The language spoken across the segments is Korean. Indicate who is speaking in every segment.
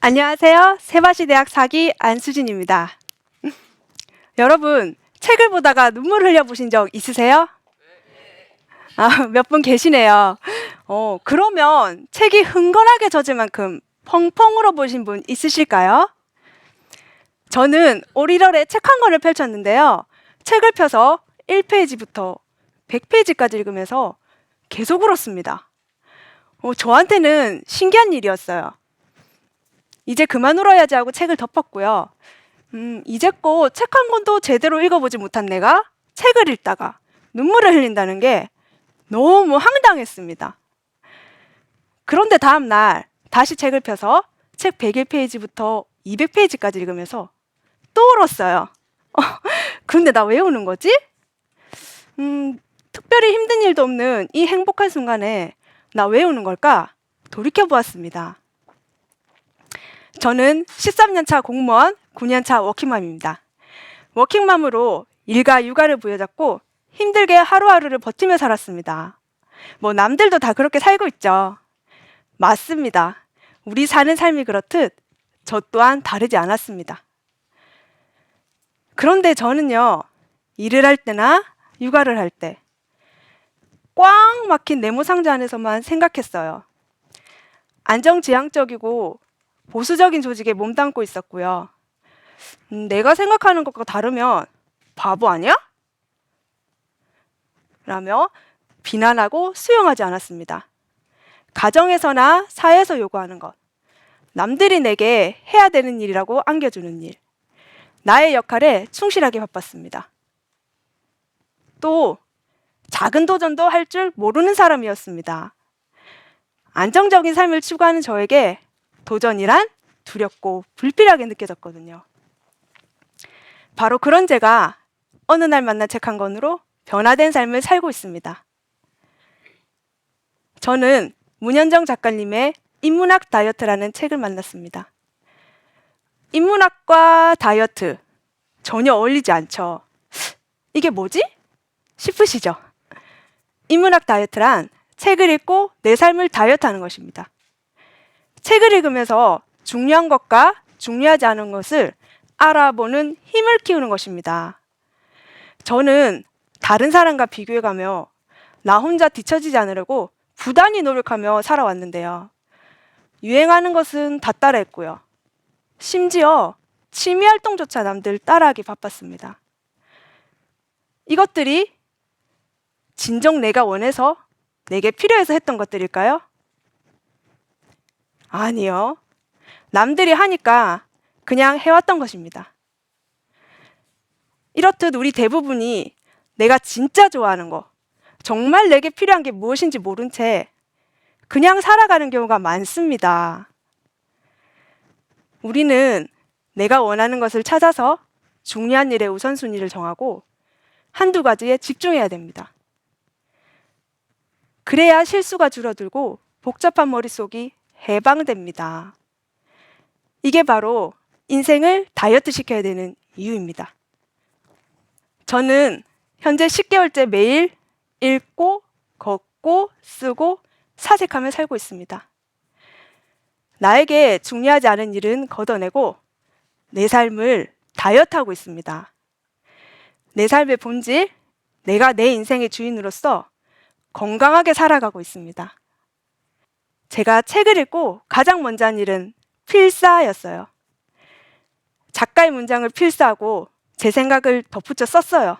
Speaker 1: 안녕하세요. 세바시 대학 사기 안수진입니다. 여러분, 책을 보다가 눈물 흘려 보신 적 있으세요? 아, 몇 분 계시네요. 어, 그러면 책이 흥건하게 젖을 만큼 펑펑 울어보신 분 있으실까요? 저는 올 1월에 책 한 권을 펼쳤는데요. 책을 펴서 1페이지부터 100페이지까지 읽으면서 계속 울었습니다. 어, 저한테는 신기한 일이었어요. 이제 그만 울어야지 하고 책을 덮었고요. 음, 이제껏 책 한 권도 제대로 읽어보지 못한 내가 책을 읽다가 눈물을 흘린다는 게 너무 황당했습니다. 그런데 다음 날 다시 책을 펴서 책 101페이지부터 200페이지까지 읽으면서 또 울었어요. 어, 그런데 나 왜 우는 거지? 음, 특별히 힘든 일도 없는 이 행복한 순간에 나 왜 우는 걸까? 돌이켜 보았습니다. 저는 13년차 공무원, 9년차 워킹맘입니다. 워킹맘으로 일과 육아를 부여잡고 힘들게 하루하루를 버티며 살았습니다. 뭐 남들도 다 그렇게 살고 있죠. 맞습니다. 우리 사는 삶이 그렇듯 저 또한 다르지 않았습니다. 그런데 저는요, 일을 할 때나 육아를 할 때, 꽉 막힌 네모 상자 안에서만 생각했어요. 안정지향적이고 보수적인 조직에 몸담고 있었고요. 음, 내가 생각하는 것과 다르면 바보 아니야? 라며 비난하고 수용하지 않았습니다. 가정에서나 사회에서 요구하는 것, 남들이 내게 해야 되는 일이라고 안겨주는 일, 나의 역할에 충실하게 바빴습니다. 또 작은 도전도 할 줄 모르는 사람이었습니다. 안정적인 삶을 추구하는 저에게 도전이란 두렵고 불필요하게 느껴졌거든요. 바로 그런 제가 어느 날 만난 책 한 권으로 변화된 삶을 살고 있습니다. 저는 문현정 작가님의 인문학 다이어트라는 책을 만났습니다. 인문학과 다이어트 전혀 어울리지 않죠. 이게 뭐지? 싶으시죠? 인문학 다이어트란 책을 읽고 내 삶을 다이어트 하는 것입니다. 책을 읽으면서 중요한 것과 중요하지 않은 것을 알아보는 힘을 키우는 것입니다. 저는 다른 사람과 비교해가며 나 혼자 뒤처지지 않으려고 부단히 노력하며 살아왔는데요. 유행하는 것은 다 따라했고요. 심지어 취미 활동조차 남들 따라하기 바빴습니다. 이것들이 진정 내가 원해서 내게 필요해서 했던 것들일까요? 아니요. 남들이 하니까 그냥 해왔던 것입니다. 이렇듯 우리 대부분이 내가 진짜 좋아하는 거, 정말 내게 필요한 게 무엇인지 모른 채 그냥 살아가는 경우가 많습니다. 우리는 내가 원하는 것을 찾아서 중요한 일의 우선순위를 정하고 한두 가지에 집중해야 됩니다. 그래야 실수가 줄어들고 복잡한 머릿속이 해방됩니다. 이게 바로 인생을 다이어트 시켜야 되는 이유입니다. 저는 현재 10개월째 매일 읽고, 걷고, 쓰고, 사색하며 살고 있습니다. 나에게 중요하지 않은 일은 걷어내고 내 삶을 다이어트하고 있습니다. 내 삶의 본질, 내가 내 인생의 주인으로서 건강하게 살아가고 있습니다. 제가 책을 읽고 가장 먼저 한 일은 필사였어요. 작가의 문장을 필사하고 제 생각을 덧붙여 썼어요.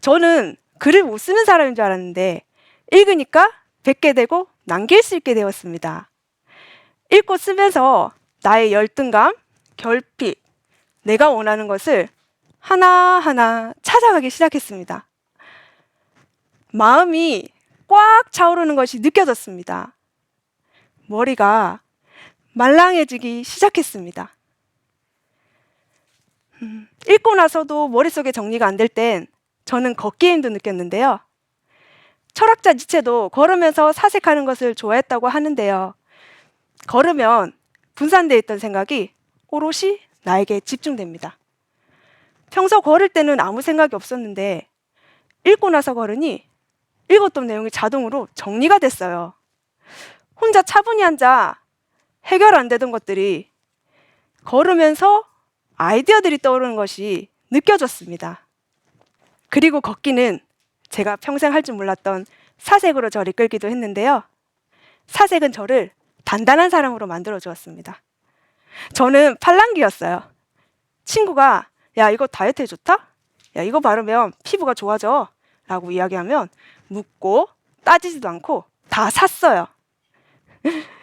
Speaker 1: 저는 글을 못 쓰는 사람인 줄 알았는데 읽으니까 뱉게 되고 남길 수 있게 되었습니다. 읽고 쓰면서 나의 열등감, 결핍, 내가 원하는 것을 하나하나 찾아가기 시작했습니다. 마음이 꽉 차오르는 것이 느껴졌습니다. 머리가 말랑해지기 시작했습니다. 음, 읽고 나서도 머릿속에 정리가 안 될 땐 저는 걷기에 힘도 느꼈는데요. 철학자 니체도 걸으면서 사색하는 것을 좋아했다고 하는데요. 걸으면 분산되어 있던 생각이 오롯이 나에게 집중됩니다. 평소 걸을 때는 아무 생각이 없었는데 읽고 나서 걸으니 읽었던 내용이 자동으로 정리가 됐어요. 혼자 차분히 앉아 해결 안 되던 것들이 걸으면서 아이디어들이 떠오르는 것이 느껴졌습니다. 그리고 걷기는 제가 평생 할 줄 몰랐던 사색으로 저를 이끌기도 했는데요. 사색은 저를 단단한 사람으로 만들어 주었습니다. 저는 팔랑귀였어요. 친구가 야 이거 다이어트에 좋다? 야 이거 바르면 피부가 좋아져 라고 이야기하면 묻고 따지지도 않고 다 샀어요.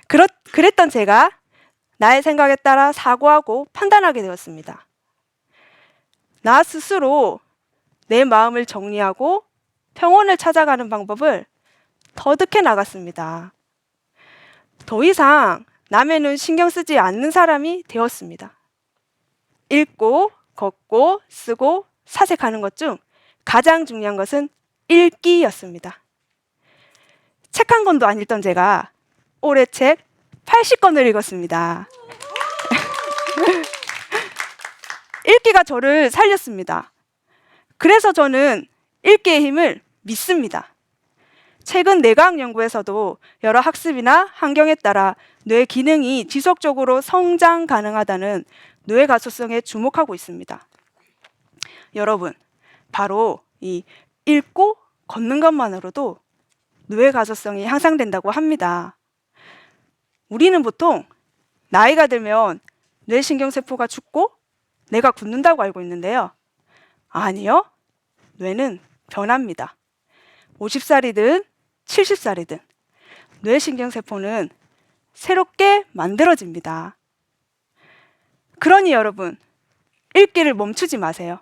Speaker 1: 그렇, 그랬던 제가 나의 생각에 따라 사고하고 판단하게 되었습니다. 나 스스로 내 마음을 정리하고 평온을 찾아가는 방법을 터득해 나갔습니다. 더 이상 남의 눈 신경 쓰지 않는 사람이 되었습니다. 읽고, 걷고, 쓰고, 사색하는 것 중 가장 중요한 것은 읽기였습니다. 책 한 권도 안 읽던 제가 올해 책 80권을 읽었습니다. 읽기가 저를 살렸습니다. 그래서 저는 읽기의 힘을 믿습니다. 최근 뇌과학 연구에서도 여러 학습이나 환경에 따라 뇌 기능이 지속적으로 성장 가능하다는 뇌 가소성에 주목하고 있습니다. 여러분, 바로 이 읽고 걷는 것만으로도 뇌 가소성이 향상된다고 합니다. 우리는 보통 나이가 들면 뇌신경세포가 죽고 뇌가 굳는다고 알고 있는데요. 아니요. 뇌는 변합니다. 50살이든 70살이든 뇌신경세포는 새롭게 만들어집니다. 그러니 여러분, 읽기를 멈추지 마세요.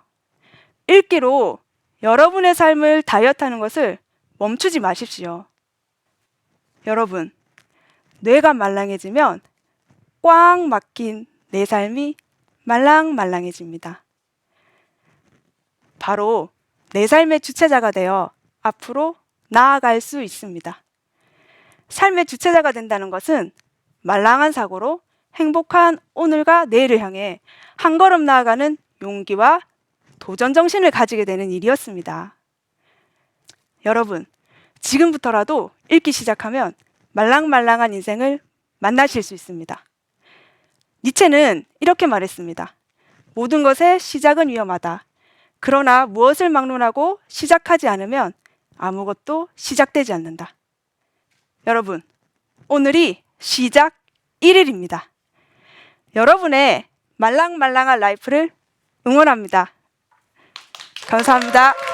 Speaker 1: 읽기로 여러분의 삶을 다이어트하는 것을 멈추지 마십시오. 여러분, 뇌가 말랑해지면 꽉 막힌 내 삶이 말랑말랑해집니다. 바로 내 삶의 주체자가 되어 앞으로 나아갈 수 있습니다. 삶의 주체자가 된다는 것은 말랑한 사고로 행복한 오늘과 내일을 향해 한 걸음 나아가는 용기와 도전 정신을 가지게 되는 일이었습니다. 여러분, 지금부터라도 읽기 시작하면 말랑말랑한 인생을 만나실 수 있습니다. 니체는 이렇게 말했습니다. 모든 것의 시작은 위험하다. 그러나 무엇을 막론하고 시작하지 않으면 아무것도 시작되지 않는다. 여러분, 오늘이 시작 1일입니다. 여러분의 말랑말랑한 라이프를 응원합니다. 감사합니다.